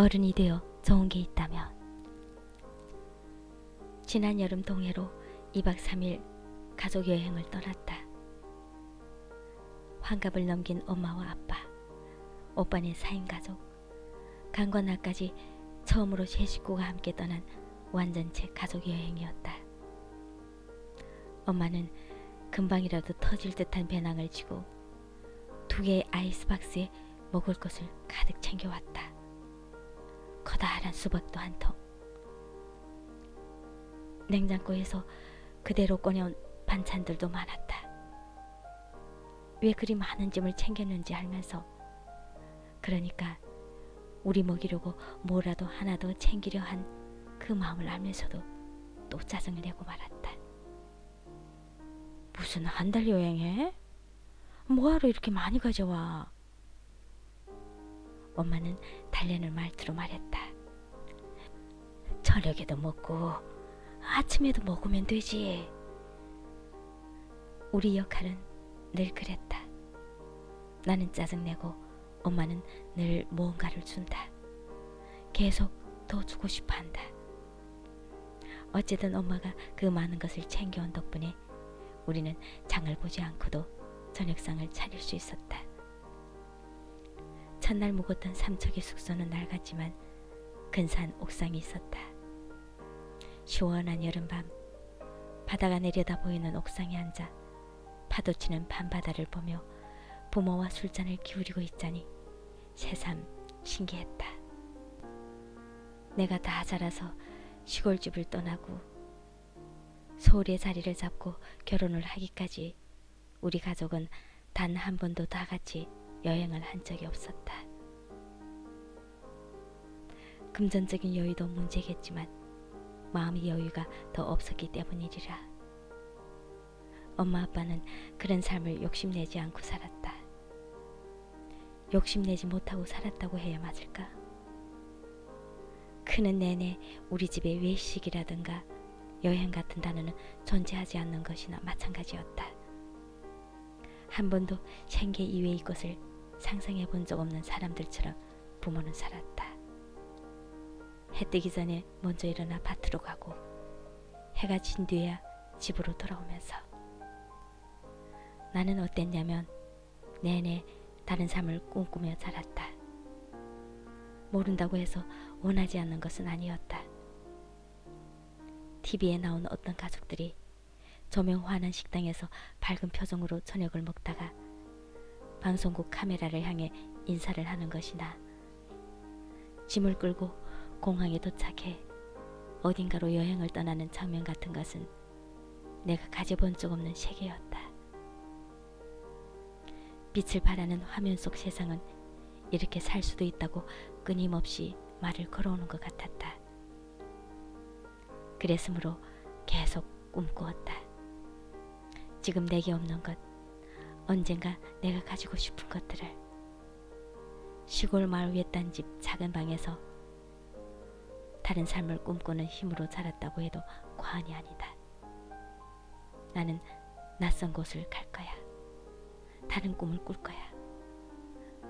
어른이 되어 좋은 게 있다면 지난 여름 동해로 2박 3일 가족 여행을 떠났다. 환갑을 넘긴 엄마와 아빠, 오빠네 4인 가족, 강과 나까지 처음으로 세 식구가 함께 떠난 완전체 가족 여행이었다. 엄마는 금방이라도 터질 듯한 배낭을 지고 두 개의 아이스박스에 먹을 것을 가득 챙겨왔다. 커다란 수박도 한 통. 냉장고에서 그대로 꺼내온 반찬들도 많았다. 왜 그리 많은 짐을 챙겼는지 알면서 그러니까 우리 먹이려고 뭐라도 하나 더 챙기려 한 그 마음을 알면서도 또 짜증을 내고 말았다. 무슨 한 달 여행해? 뭐하러 이렇게 많이 가져와? 엄마는 달래는 말투로 말했다. 저녁에도 먹고 아침에도 먹으면 되지. 우리 역할은 늘 그랬다. 나는 짜증내고 엄마는 늘 무언가를 준다. 계속 더 주고 싶어 한다. 어쨌든 엄마가 그 많은 것을 챙겨온 덕분에 우리는 장을 보지 않고도 저녁상을 차릴 수 있었다. 첫날 묵었던 삼척의 숙소는 낡았지만 근사한 옥상이 있었다. 시원한 여름밤 바다가 내려다 보이는 옥상에 앉아 파도치는 밤바다를 보며 부모와 술잔을 기울이고 있자니 새삼 신기했다. 내가 다 자라서 시골집을 떠나고 서울의 자리를 잡고 결혼을 하기까지 우리 가족은 단 한 번도 다 같이 여행을 한 적이 없었다. 금전적인 여유도 문제겠지만 마음의 여유가 더 없었기 때문이리라. 엄마 아빠는 그런 삶을 욕심내지 않고 살았다. 욕심내지 못하고 살았다고 해야 맞을까? 크는 내내 우리 집에 외식이라든가 여행 같은 단어는 존재하지 않는 것이나 마찬가지였다. 한 번도 생계 이외의 것을 상상해 본 적 없는 사람들처럼 부모는 살았다. 해 뜨기 전에 먼저 일어나 밭으로 가고 해가 진 뒤에야 집으로 돌아오면서 나는 어땠냐면 내내 다른 삶을 꿈꾸며 자랐다. 모른다고 해서 원하지 않는 것은 아니었다. TV에 나온 어떤 가족들이 조명 환한 식당에서 밝은 표정으로 저녁을 먹다가 방송국 카메라를 향해 인사를 하는 것이나 짐을 끌고 공항에 도착해 어딘가로 여행을 떠나는 장면 같은 것은 내가 가져본 적 없는 세계였다. 빛을 발하는 화면 속 세상은 이렇게 살 수도 있다고 끊임없이 말을 걸어오는 것 같았다. 그랬으므로 계속 꿈꾸었다. 지금 내게 없는 것, 언젠가 내가 가지고 싶은 것들을 시골 마을 외딴 집 작은 방에서 다른 삶을 꿈꾸는 힘으로 자랐다고 해도 과언이 아니다. 나는 낯선 곳을 갈 거야. 다른 꿈을 꿀 거야.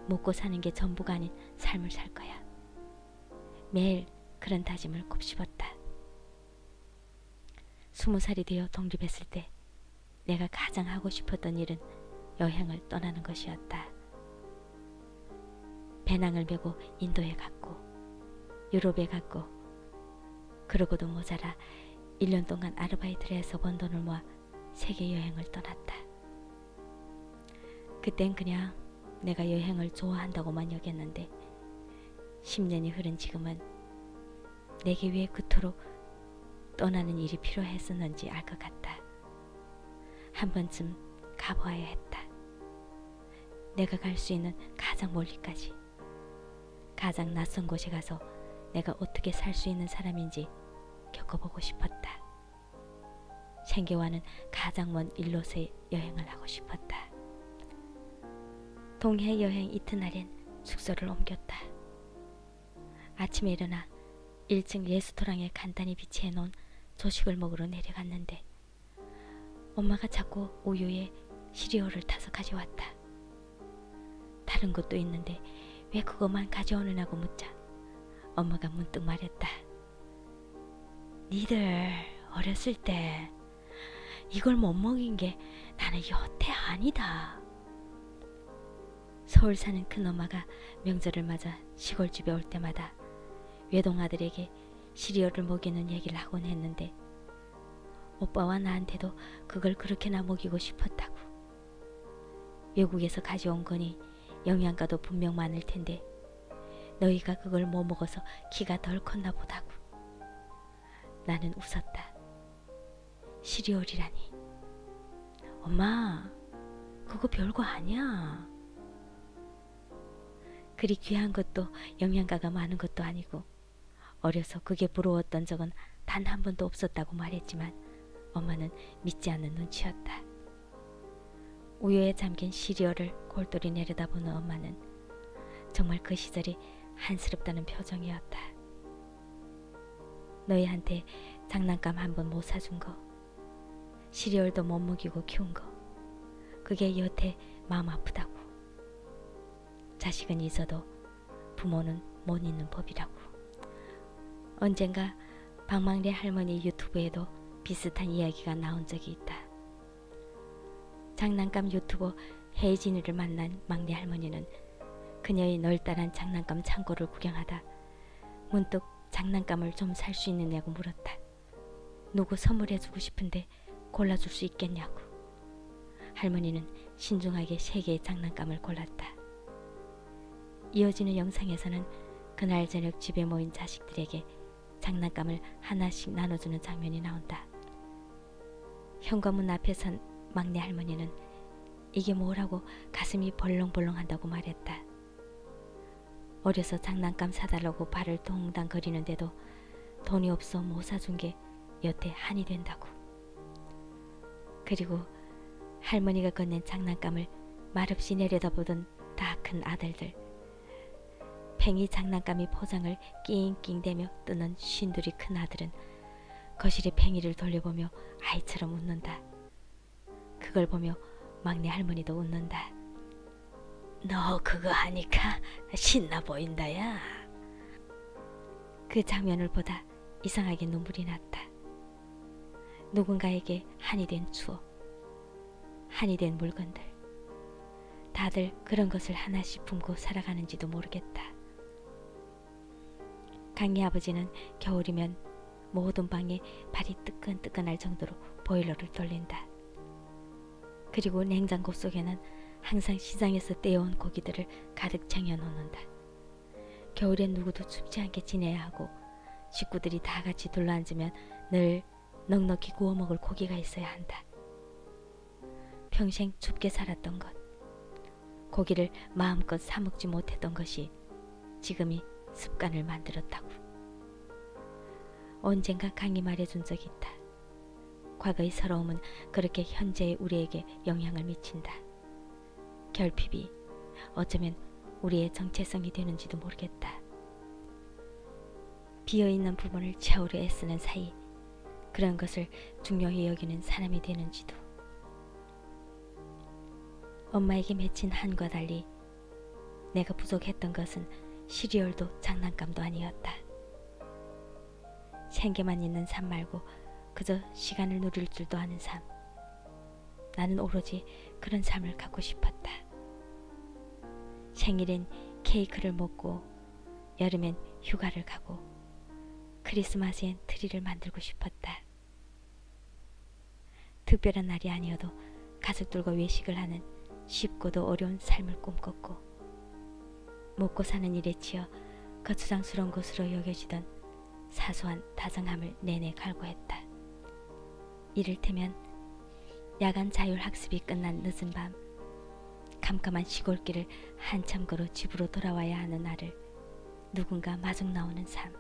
먹고 사는 게 전부가 아닌 삶을 살 거야. 매일 그런 다짐을 곱씹었다. 스무 살이 되어 독립했을 때 내가 가장 하고 싶었던 일은 여행을 떠나는 것이었다. 배낭을 메고 인도에 갔고 유럽에 갔고 그러고도 모자라 1년 동안 아르바이트를 해서 번 돈을 모아 세계 여행을 떠났다. 그땐 그냥 내가 여행을 좋아한다고만 여겼는데 10년이 흐른 지금은 내게 왜 그토록 떠나는 일이 필요했었는지 알 것 같다. 한 번쯤 가보아야 했다. 내가 갈 수 있는 가장 멀리까지. 가장 낯선 곳에 가서 내가 어떻게 살 수 있는 사람인지 겪어보고 싶었다. 생계와는 가장 먼 일로서의 여행을 하고 싶었다. 동해 여행 이튿날엔 숙소를 옮겼다. 아침에 일어나 1층 레스토랑에 간단히 비치해 놓은 조식을 먹으러 내려갔는데 엄마가 자꾸 우유에 시리얼을 타서 가져왔다. 다른 것도 있는데 왜 그것만 가져오느냐고 묻자 엄마가 문득 말했다. 니들 어렸을 때 이걸 못 먹인 게 나는 여태 아니다. 서울 사는 큰 엄마가 명절을 맞아 시골집에 올 때마다 외동 아들에게 시리얼을 먹이는 얘기를 하곤 했는데 오빠와 나한테도 그걸 그렇게나 먹이고 싶었다고. 외국에서 가져온 거니 영양가도 분명 많을 텐데 너희가 그걸 못 먹어서 키가 덜 컸나 보다고. 나는 웃었다. 시리얼이라니. 엄마, 그거 별거 아니야. 그리 귀한 것도 영양가가 많은 것도 아니고 어려서 그게 부러웠던 적은 단 한 번도 없었다고 말했지만 엄마는 믿지 않는 눈치였다. 우유에 잠긴 시리얼을 골똘히 내려다보는 엄마는 정말 그 시절이 한스럽다는 표정이었다. 너희한테 장난감 한 번 못 사준 거, 시리얼도 못 먹이고 키운 거, 그게 여태 마음 아프다고. 자식은 있어도 부모는 못 있는 법이라고. 언젠가 방망래 할머니 유튜브에도 비슷한 이야기가 나온 적이 있다. 장난감 유튜버 혜진이를 만난 막내 할머니는 그녀의 널따란 장난감 창고를 구경하다 문득 장난감을 좀 살 수 있느냐고 물었다. 누구 선물해주고 싶은데 골라줄 수 있겠냐고. 할머니는 신중하게 세 개의 장난감을 골랐다. 이어지는 영상에서는 그날 저녁 집에 모인 자식들에게 장난감을 하나씩 나눠주는 장면이 나온다. 현관문 앞에 선 막내 할머니는 이게 뭐라고 가슴이 벌렁벌렁한다고 말했다. 어려서 장난감 사달라고 발을 동당 거리는데도 돈이 없어 못 사준 게 여태 한이 된다고. 그리고 할머니가 건넨 장난감을 말없이 내려다보던 다 큰 아들들. 팽이 장난감이 포장을 낑낑대며 뜨는 쉰둘이 큰 아들은 거실에 팽이를 돌려보며 아이처럼 웃는다. 그걸 보며 막내 할머니도 웃는다. 너 그거 하니까 신나 보인다야. 그 장면을 보다 이상하게 눈물이 났다. 누군가에게 한이 된 추억, 한이 된 물건들. 다들 그런 것을 하나씩 품고 살아가는지도 모르겠다. 강희 아버지는 겨울이면 모든 방에 발이 뜨끈뜨끈할 정도로 보일러를 돌린다. 그리고 냉장고 속에는 항상 시장에서 떼어온 고기들을 가득 쟁여놓는다. 겨울엔 누구도 춥지 않게 지내야 하고 식구들이 다 같이 둘러앉으면 늘 넉넉히 구워 먹을 고기가 있어야 한다. 평생 춥게 살았던 것, 고기를 마음껏 사 먹지 못했던 것이 지금이 습관을 만들었다고. 언젠가 강이 말해준 적이 있다. 과거의 서러움은 그렇게 현재의 우리에게 영향을 미친다. 결핍이 어쩌면 우리의 정체성이 되는지도 모르겠다. 비어있는 부분을 채우려 애쓰는 사이 그런 것을 중요히 여기는 사람이 되는지도 엄마에게 맺힌 한과 달리 내가 부족했던 것은 시리얼도 장난감도 아니었다. 생계만 있는 삶 말고 그저 시간을 누릴 줄도 아는 삶. 나는 오로지 그런 삶을 갖고 싶었다. 생일엔 케이크를 먹고 여름엔 휴가를 가고 크리스마스엔 트리를 만들고 싶었다. 특별한 날이 아니어도 가족들과 외식을 하는 쉽고도 어려운 삶을 꿈꿨고 먹고 사는 일에 치여 거추장스러운 것으로 여겨지던 사소한 다정함을 내내 갈구했다. 이를테면 야간 자율학습이 끝난 늦은 밤 캄캄한 시골길을 한참 걸어 집으로 돌아와야 하는 나를 누군가 마중 나오는 삶.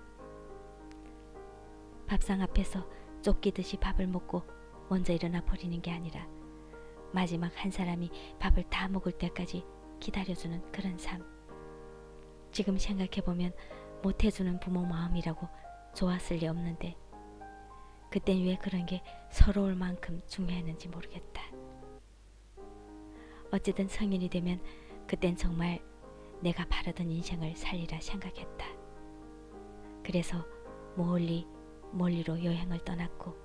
밥상 앞에서 쫓기듯이 밥을 먹고 먼저 일어나 버리는 게 아니라 마지막 한 사람이 밥을 다 먹을 때까지 기다려주는 그런 삶. 지금 생각해보면 못해주는 부모 마음이라고 좋았을 리 없는데 그땐 왜 그런 게 서러울 만큼 중요했는지 모르겠다. 어쨌든 성인이 되면 그땐 정말 내가 바라던 인생을 살리라 생각했다. 그래서 멀리 멀리로 여행을 떠났고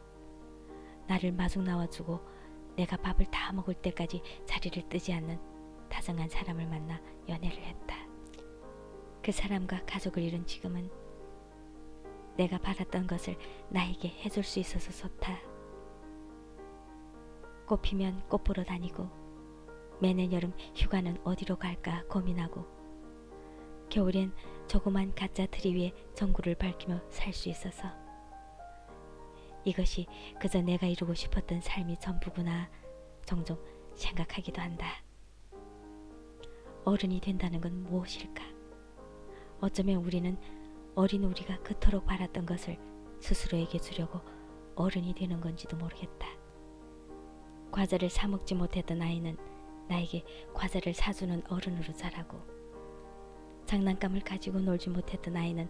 나를 마중 나와주고 내가 밥을 다 먹을 때까지 자리를 뜨지 않는 다정한 사람을 만나 연애를 했다. 그 사람과 가족을 잃은 지금은 내가 바랐던 것을 나에게 해줄 수 있어서 좋다. 꽃 피면 꽃 보러 다니고 매년 여름 휴가는 어디로 갈까 고민하고 겨울엔 조그만 가짜 트리 위에 전구를 밝히며 살 수 있어서 이것이 그저 내가 이루고 싶었던 삶이 전부구나 종종 생각하기도 한다. 어른이 된다는 건 무엇일까? 어쩌면 우리는 어린 우리가 그토록 바랐던 것을 스스로에게 주려고 어른이 되는 건지도 모르겠다. 과자를 사 먹지 못했던 아이는 나에게 과자를 사주는 어른으로 자라고 장난감을 가지고 놀지 못했던 아이는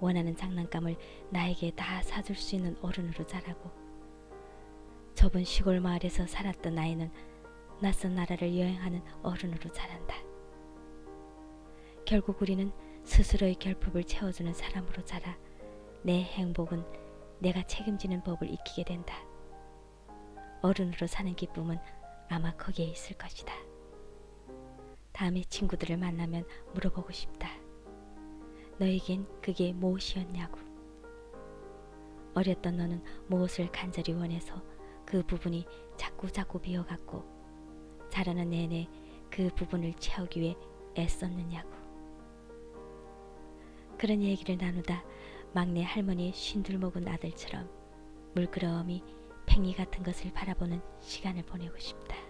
원하는 장난감을 나에게 다 사줄 수 있는 어른으로 자라고 좁은 시골 마을에서 살았던 아이는 낯선 나라를 여행하는 어른으로 자란다. 결국 우리는 스스로의 결핍을 채워주는 사람으로 자라 내 행복은 내가 책임지는 법을 익히게 된다. 어른으로 사는 기쁨은 아마 거기에 있을 것이다. 다음에 친구들을 만나면 물어보고 싶다. 너에겐 그게 무엇이었냐고. 어렸던 너는 무엇을 간절히 원해서 그 부분이 자꾸 자꾸 비어갔고 자라는 내내 그 부분을 채우기 위해 애썼느냐고. 그런 얘기를 나누다 막내 할머니의 쉰들 먹은 아들처럼 물끄러미 팽이 같은 것을 바라보는 시간을 보내고 싶다.